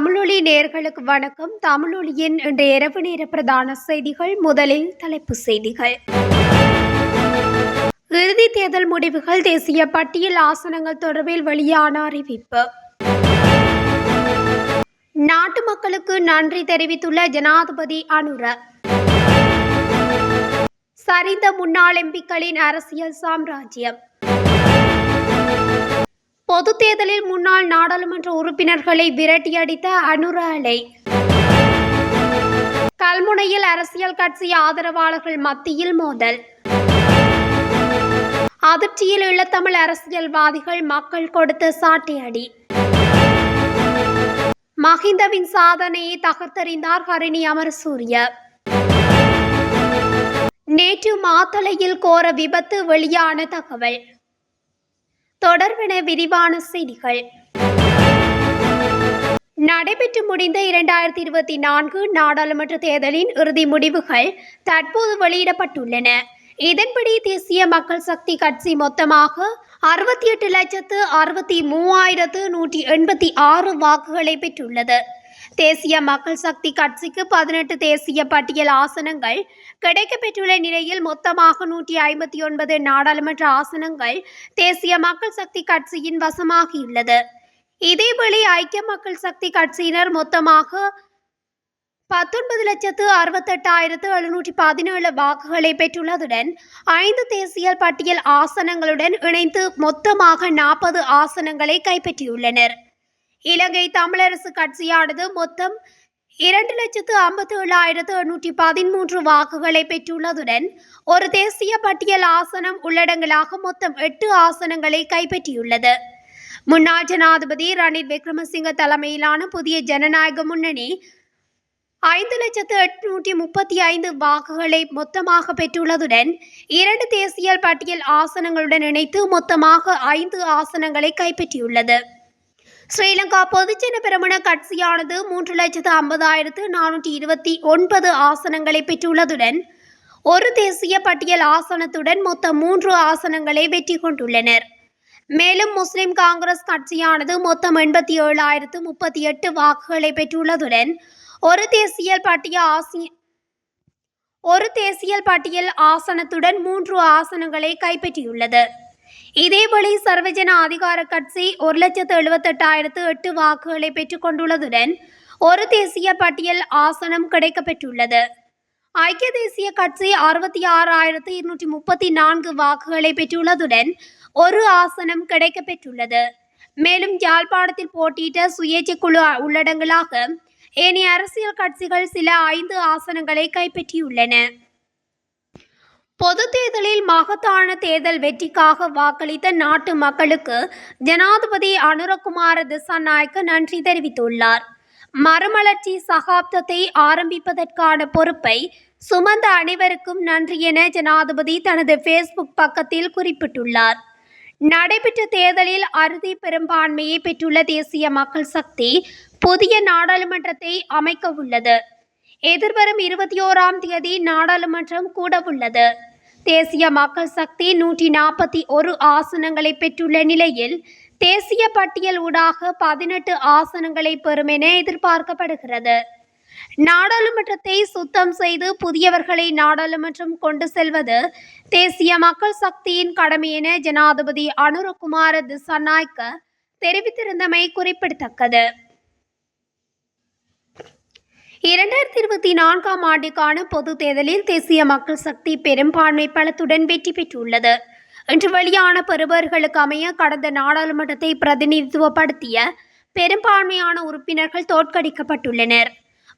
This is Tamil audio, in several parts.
தமிழொலி நேர்களுக்கு வணக்கம். தமிழொலியின் இன்று இரவு நேர பிரதான செய்திகள் முதலில் தலைப்பு செய்திகள். இறுதி தேர்தல் முடிவுகள் தேசிய பட்டியல் ஆசனங்கள் தொடர்பில் வெளியான அறிவிப்பு. நாட்டு மக்களுக்கு நன்றி தெரிவித்துள்ள ஜனாதிபதி அனுர. சரிந்த முன்னாள் எம்பிக்களின் அரசியல் சாம்ராஜ்யம். பொது தேர்தலில் முன்னாள் நாடாளுமன்ற உறுப்பினர்களை விரட்டியடித்த அனுர அலை. கல்முனையில் அரசியல் கட்சி ஆதரவாளர்கள் மத்தியில் மோதல். அதிர்ச்சியில் ஈழத்தமிழ் அரசியல்வாதிகள் மக்கள் கொடுத்த சாட்டையடி மஹிந்தவின் சாதனையை தகர்த்தறிந்தார் ஹரிணி அமரசூரிய. நேற்று மாத்தளையில் கோர விபத்து வெளியான தகவல். தொடர்பென விரிவான செய்திகள். நடைபெற்று முடிந்த இரண்டாயிரத்தி இருபத்தி நான்கு நாடாளுமன்ற தேர்தலின் இறுதி முடிவுகள் தற்போது வெளியிடப்பட்டுள்ளன. இதன்படி தேசிய மக்கள் சக்தி கட்சி மொத்தமாக அறுபத்தி எட்டு லட்சத்து அறுபத்தி மூவாயிரத்து நூற்றி எண்பத்தி ஆறு வாக்குகளை பெற்றுள்ளது. தேசிய மக்கள் சக்தி கட்சிக்கு பதினெட்டு தேசிய பட்டியல் ஆசனங்கள் கிடைக்கப்பெற்றுள்ள நிலையில் மொத்தமாக நூற்றி ஐம்பத்தி ஒன்பது நாடாளுமன்ற ஆசனங்கள் தேசிய மக்கள் சக்தி கட்சியின் வசமாகியுள்ளது. இதேவேளை ஐக்கிய மக்கள் சக்தி கட்சியினர் மொத்தமாக பத்தொன்பது லட்சத்து அறுபத்தெட்டாயிரத்து எழுநூற்றி பதினேழு வாக்குகளை பெற்றுள்ளதுடன் ஐந்து தேசிய பட்டியல் ஆசனங்களுடன் இணைந்து மொத்தமாக நாற்பது ஆசனங்களை கைப்பற்றியுள்ளனர். இலங்கை தமிழரசு கட்சியானது மொத்தம் இரண்டு லட்சத்து ஐம்பத்தி ஏழாயிரத்து எண்ணூற்றி பதிமூன்று வாக்குகளை பெற்றுள்ளதுடன் ஒரு தேசிய பட்டியல் ஆசனம் உள்ளடங்கலாக மொத்தம் எட்டு ஆசனங்களை கைப்பற்றியுள்ளது. முன்னாள் ஜனாதிபதி ரணில் விக்ரமசிங்க தலைமையிலான புதிய ஜனநாயக முன்னணி ஐந்து லட்சத்து எட்நூற்றி முப்பத்தி ஐந்து வாக்குகளை மொத்தமாக பெற்றுள்ளதுடன் இரண்டு தேசிய பட்டியல் ஆசனங்களுடன் இணைத்து மொத்தமாக ஐந்து ஆசனங்களை கைப்பற்றியுள்ளது. ஸ்ரீலங்கா பொதுஜன பெரமுன கட்சியானது மூன்று லட்சத்து ஐம்பதாயிரத்து நானூற்றி இருபத்தி ஒன்பது ஆசனங்களை பெற்றுள்ளதுடன் ஒரு தேசிய பட்டியல் ஆசனத்துடன் மொத்தம் மூன்று ஆசனங்களை வெற்றி கொண்டுள்ளனர். மேலும் முஸ்லிம் காங்கிரஸ் கட்சியானது மொத்தம் எண்பத்தி ஏழாயிரத்து முப்பத்தி எட்டு வாக்குகளை பெற்றுள்ளதுடன் ஒரு தேசிய பட்டியல் ஆசி ஒரு தேசிய பட்டியல் ஆசனத்துடன் மூன்று ஆசனங்களை கைப்பற்றியுள்ளது. இதேவேளை சர்வஜன அதிகார கட்சி ஒரு லட்சத்து எழுபத்தெட்டாயிரத்து எட்டு வாக்குகளை பெற்றுக்கொண்டுள்ளதுடன் ஒரு தேசிய பட்டியல் ஆசனம் கிடைக்கப்பெற்றுள்ளது. ஐக்கிய தேசிய கட்சி அறுபத்தி ஆறாயிரத்து இருநூற்றி முப்பத்தி நான்கு வாக்குகளை பெற்றுள்ளதுடன் ஒரு ஆசனம் கிடைக்கப்பெற்றுள்ளது. மேலும் யாழ்ப்பாணத்தில் போட்டியிட்ட சுயேட்சை குழு உள்ளடங்கலாக ஏனைய அரசியல் கட்சிகள் சில ஐந்து ஆசனங்களை கைப்பற்றியுள்ளன. பொது தேர்தலில் மகத்தான தேர்தல் வெற்றிக்காக வாக்களித்த நாட்டு மக்களுக்கு ஜனாதிபதி அனுரகுமார திசாநாயக்க நன்றி தெரிவித்துள்ளார். மறுமலர்ச்சி சகாப்தத்தை ஆரம்பிப்பதற்கான பொறுப்பை சுமந்த அனைவருக்கும் நன்றி என ஜனாதிபதி தனது ஃபேஸ்புக் பக்கத்தில் குறிப்பிட்டுள்ளார். நடைபெற்ற தேர்தலில் அறுதி பெரும்பான்மையை பெற்றுள்ள தேசிய மக்கள் சக்தி புதிய நாடாளுமன்றத்தை அமைக்க உள்ளது. எதிர்வரும் இருபத்தி ஓராம் தேதி நாடாளுமன்றம் கூட உள்ளது. தேசிய மக்கள் சக்தி நூற்றி நாற்பத்தி ஒரு ஆசனங்களை பெற்றுள்ள நிலையில் தேசிய பட்டியல் ஊடாக பதினெட்டு ஆசனங்களை பெறும் என எதிர்பார்க்கப்படுகிறது. நாடாளுமன்றத்தை சுத்தம் செய்து புதியவர்களை நாடாளுமன்றம் கொண்டு செல்வது தேசிய மக்கள் சக்தியின் கடமை என ஜனாதிபதி அனுரகுமார திசாநாய்க்க தெரிவித்திருந்தமை குறிப்பிடத்தக்கது. இரண்டாயிரத்தி இருபத்தி நான்காம் ஆண்டுக்கான பொது தேர்தலில் தேசிய மக்கள் சக்தி பெரும்பான்மை பலத்துடன் வெற்றி பெற்றுள்ளது. இன்று வெளியான பெறுபவர்களுக்கு அமைய கடந்த நாடாளுமன்றத்தை பிரதிநிதித்துவப்படுத்திய பெரும்பான்மையான உறுப்பினர்கள் தோற்கடிக்கப்பட்டுள்ளனர்.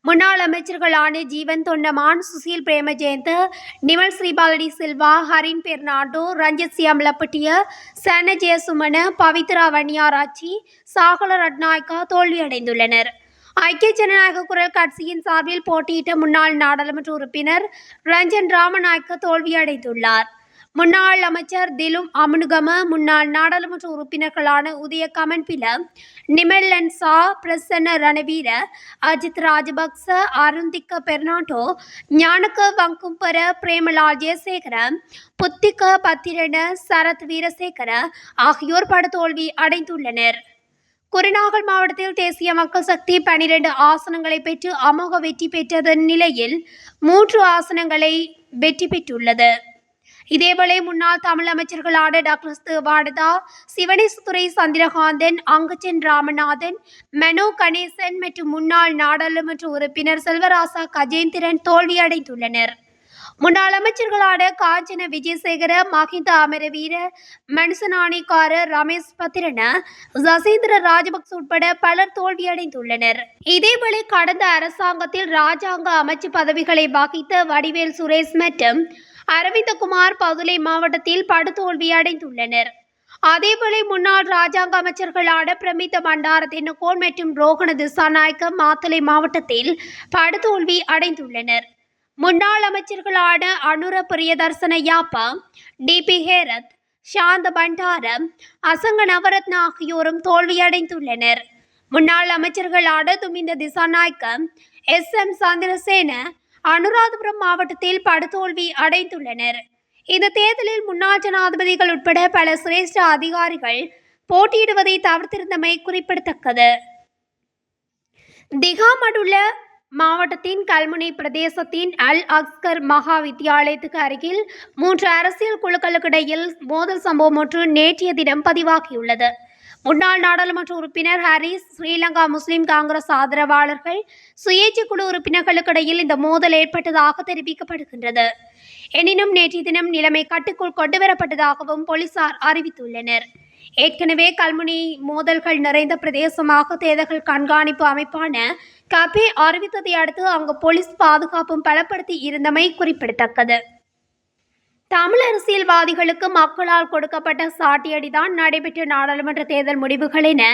முன்னாள் அமைச்சர்களான ஜீவன் தொண்டமான் சுசீல் பிரேமஜெயந்த் நிமல் ஸ்ரீபாலடி சில்வா ஹரின் பெர்னாண்டோ ரஞ்சித் சியம்லப்பட்டிய சன ஜெயசுமன பவித்ரா வன்னியாராச்சி சாகல ரட்நாயக்கா தோல்வியடைந்துள்ளனர். ஐக்கிய ஜனநாயக குரல் கட்சியின் சார்பில் போட்டியிட்ட முன்னாள் நாடாளுமன்ற உறுப்பினர் ரஞ்சன் ராமநாயக்க தோல்வியடைந்துள்ளார். முன்னாள் அமைச்சர் திலும் அமுனுகம முன்னாள் நாடாளுமன்ற உறுப்பினர்களான உதய கமன்பில நிமெல்லன் சா பிரசன்ன ரணவீர அஜித் ராஜபக்ச அருந்திக்க பெர்னாண்டோ ஞானக்க வங்கும்பர பிரேமலால் ஜெயசேகர புத்திக்க பத்திரன சரத் வீரசேகர ஆகியோர் படுதோல்வி அடைந்துள்ளனர். குருநாகல் மாவட்டத்தில் தேசிய மக்கள் சக்தி பனிரெண்டு ஆசனங்களை பெற்று அமோக வெற்றி பெற்றதன் நிலையில் மூன்று ஆசனங்களை வெற்றி பெற்றுள்ளது. இதேவேளை முன்னாள் தமிழ் அமைச்சர்களான டாக்டர் தேவாடதா சிவனேசுத்துறை சந்திரகாந்தன் அங்கச்சன் ராமநாதன் மனோ கணேசன் மற்றும் முன்னாள் நாடாளுமன்ற உறுப்பினர் செல்வராசா கஜேந்திரன் தோல்வியடைந்துள்ளனர். முன்னாள் அமைச்சர்களான காஞ்சன விஜயசேகர மஹிந்த அமரவீர மனுசனாணிக்கார ரமேஷ் பத்திரன சசீந்திர ராஜபக்ச உட்பட பலர் தோல்வியடைந்துள்ளனர். இதேவேளை கடந்த அரசாங்கத்தில் ராஜாங்க அமைச்சு பதவிகளை வகித்த வடிவேல் சுரேஷ் மற்றும் அரவிந்தகுமார் பதுளை மாவட்டத்தில் படுதோல்வி அடைந்துள்ளனர் அதேவேளை முன்னாள் ராஜாங்க அமைச்சர்களான பிரமித்த பண்டார தென்னகோன் மற்றும் ரோகண திசாநாயக்க மாத்தலை மாவட்டத்தில் படுதோல்வி அடைந்துள்ளனர் முன்னாள் அமைச்சர்களான அனுர பிரியதர்சனையாப்பா யாப்பா டிபி ஹேரத் சாந்த பண்டாரம் அசங்க நவரத்ன ஆகியோரும் தோல்வியடைந்துள்ளனர். முன்னாள் அமைச்சர்களான துமிந்த திசாநாயக்க எஸ். எம். சந்திரசேன அனுராதபுரம் மாவட்டத்தில் படுதோல்வி அடைந்துள்ளனர். இந்த தேர்தலில் முன்னாள் ஜனாதிபதிகள் உட்பட பல சிரேஷ்ட அதிகாரிகள் போட்டியிடுவதை தவிர்த்திருந்தமை குறிப்பிடத்தக்கது. திகாமடுள்ள மாவட்டத்தின் கல்முனை பிரதேசத்தின் அல் அஸ்கர் மகா வித்தியாலயத்துக்கு அருகில் மூன்று அரசியல் குழுக்களுக்கிடையில் மோதல் சம்பவம் ஒன்று நேற்றைய தினம் பதிவாகியுள்ளது. முன்னாள் நாடாளுமன்ற உறுப்பினர் ஹாரிஸ் ஸ்ரீலங்கா முஸ்லிம் காங்கிரஸ் ஆதரவாளர்கள் சுயேட்சை குழு உறுப்பினர்களுக்கிடையில் இந்த மோதல் ஏற்பட்டதாக தெரிவிக்கப்படுகின்றது. எனினும் நேற்றைய தினம் நிலைமை கட்டுக்குள் கொண்டுவரப்பட்டதாகவும் போலீசார் அறிவித்துள்ளனர். ஏற்கனவே கல்முனை மோதல்கள் நிறைந்த பிரதேசமாக தேர்தல்கள் கண்காணிப்பு அமைப்பான கபே அறிவித்ததை அடுத்து அங்கு போலீஸ் பாதுகாப்பும் பலப்படுத்தி இருந்தமை குறிப்பிடத்தக்கது. தமிழ் அரசியல்வாதிகளுக்கு மக்களால் கொடுக்கப்பட்ட சாட்டியடிதான் நடைபெற்ற நாடாளுமன்ற தேர்தல் முடிவுகள் என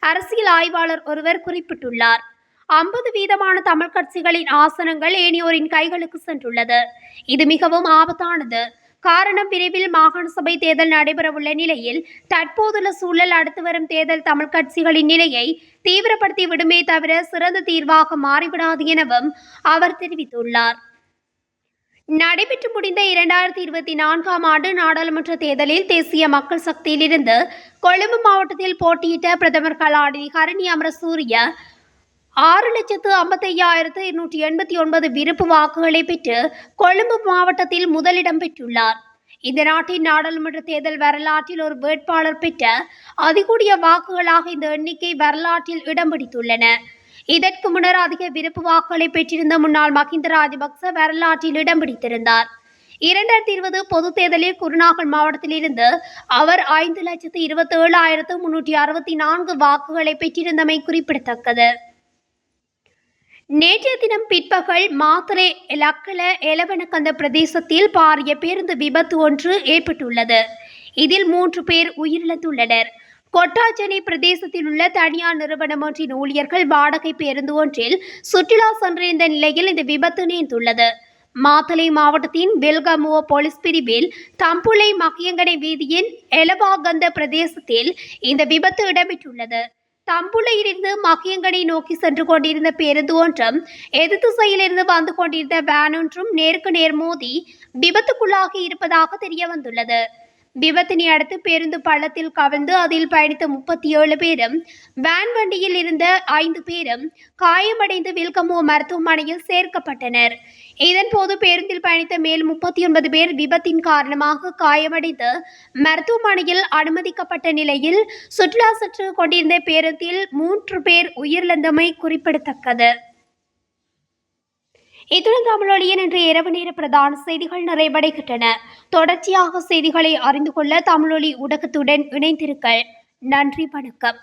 அரசியல் ஆய்வாளர் ஒருவர் குறிப்பிட்டுள்ளார். ஐம்பது வீதமான தமிழ் கட்சிகளின் ஆசனங்கள் ஏனையோரின் கைகளுக்கு சென்றுள்ளது. இது மிகவும் ஆபத்தானது. காரணம் விரைவில் மாகாண சபை தேர்தல் நடைபெறவுள்ள நிலையில் தற்போதுள்ள சூழல் அடுத்து வரும் தேர்தல் தமிழ் கட்சிகளின் நிலையை தீவிரப்படுத்தி விடுமே தவிர சிறந்த தீர்வாக மாறிவிடாது எனவும் அவர் தெரிவித்துள்ளார். நடைபெற்று முடிந்த இரண்டாயிரத்தி இருபத்தி நான்காம் ஆண்டு நாடாளுமன்ற தேர்தலில் தேசிய மக்கள் சக்தியிலிருந்து கொழும்பு மாவட்டத்தில் போட்டியிட்ட பிரதமர் கலாநிதி ஹரணி அமரசூரிய ஆறு லட்சத்து ஐம்பத்தையாயிரத்து இருநூற்றி எண்பத்தி ஒன்பது விருப்பு வாக்குகளை பெற்று கொழும்பு மாவட்டத்தில் முதலிடம் பெற்றுள்ளார். இந்த நாட்டின் நாடாளுமன்ற தேர்தல் வரலாற்றில் ஒரு வேட்பாளர் பெற்ற அதிகூடிய வாக்குகளாக இந்த எண்ணிக்கை வரலாற்றில் இடம் பிடித்துள்ளன. இதற்கு முன்னர் அதிக விருப்பு வாக்குகளை பெற்றிருந்த முன்னாள் மஹிந்த ராஜபக்ச வரலாற்றில் இடம் பிடித்திருந்தார். இரண்டாயிரத்தி இருபது பொது தேர்தலில் குருநாகல் மாவட்டத்திலிருந்து அவர் ஐந்து லட்சத்து இருபத்தி ஏழாயிரத்து முன்னூற்றி அறுபத்தி நான்கு வாக்குகளை பெற்றிருந்தமை குறிப்பிடத்தக்கது. நேற்றைய தினம் பிற்பகல் மாத்தரை லக்கல எலவனக்கந்த பிரதேசத்தில் பாரிய பேருந்து விபத்து ஒன்று ஏற்பட்டுள்ளது. இதில் மூன்று பேர் உயிரிழந்துள்ளனர். கொட்டாச்சனை பிரதேசத்தில் உள்ள தனியார் நிறுவனம் ஒன்றின் ஊழியர்கள் வாடகை பேருந்து ஒன்றில் சுற்றுலா சென்றிருந்த நிலையில் இந்த விபத்து நேர்ந்துள்ளது. மாத்தலை மாவட்டத்தின் பெல்கமுவ போலீஸ் பிரிவில் தம்புளை மகியங்கடை வீதியின் எலவாகந்த பிரதேசத்தில் இந்த விபத்து இடம்பெற்றுள்ளது. தம்புளையிலிருந்து மகியங்கனை நோக்கி சென்று கொண்டிருந்த பேருந்து ஒன்றும் எதிர் திசையிலிருந்து வந்து கொண்டிருந்த வேன் ஒன்றும் நேருக்கு நேர் மோதி விபத்துக்குள்ளாகி இருப்பதாக தெரிய வந்துள்ளது. விபத்தினை அடுத்து பேருந்து பள்ளத்தில் கவிழ்ந்து அதில் பயணித்த முப்பத்தி ஏழு பேரும் வேன் வண்டியில் இருந்த ஐந்து பேரும் காயமடைந்து வில்கமோ மருத்துவமனையில் சேர்க்கப்பட்டனர். இதன்போது பேருந்தில் பயணித்த மேல் முப்பத்தி ஒன்பது பேர் விபத்தின் காரணமாக காயமடைந்து மருத்துவமனையில் அனுமதிக்கப்பட்ட நிலையில் சுற்றுலா சுற்று கொண்டிருந்த பேருந்தில் மூன்று பேர் உயிரிழந்தமை குறிப்பிடத்தக்கது. இத்துடன் தமிழொழியின் இன்றைய இரவு நேர பிரதான செய்திகள் நிறைவடைகின்றன. தொடர்ச்சியாக செய்திகளை அறிந்து கொள்ள தமிழொலி ஊடகத்துடன் இணைந்திருங்கள். நன்றி வணக்கம்.